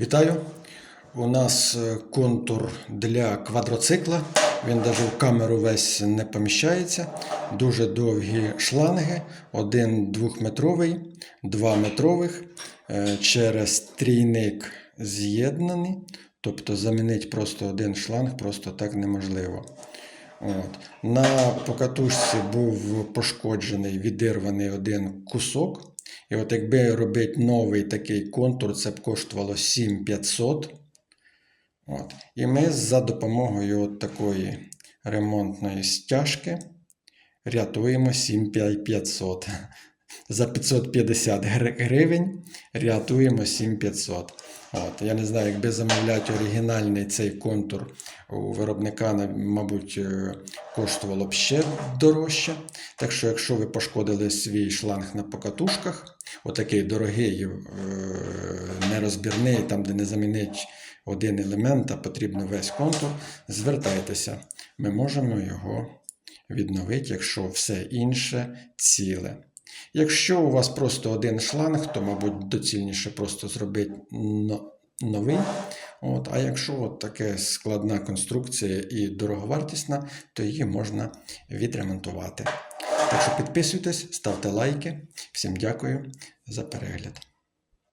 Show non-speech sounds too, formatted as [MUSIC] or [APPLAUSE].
Вітаю! У нас е, контур для квадроцикла. Він навіть в камеру весь не поміщається. Дуже довгі шланги, один двохметровий, два метрових. Е, Через трійник з'єднані. Тобто замінити просто один шланг просто так неможливо. От. На покатушці був пошкоджений, відірваний один кусок. І от якби робити новий такий контур, це б коштувало 7500. От. І ми за допомогою от такої ремонтної стяжки рятуємо 7500. [LAUGHS] За 550 гривень рятуємо 7500. От. Я не знаю, якби замовляти оригінальний цей контур у виробника, мабуть, е, коштувало б ще дорожче. Так що, якщо ви пошкодили свій шланг на покатушках, отакий дорогий, е, нерозбірний, там, де не замінить один елемент, а потрібно весь контур, звертайтеся. Ми можемо його відновити, якщо все інше ціле. Якщо у вас просто один шланг, то, мабуть, доцільніше просто зробити новий. От, а якщо от таке складна конструкція і дороговартісна, то її можна відремонтувати. Так що підписуйтесь, ставте лайки. Всім дякую за перегляд.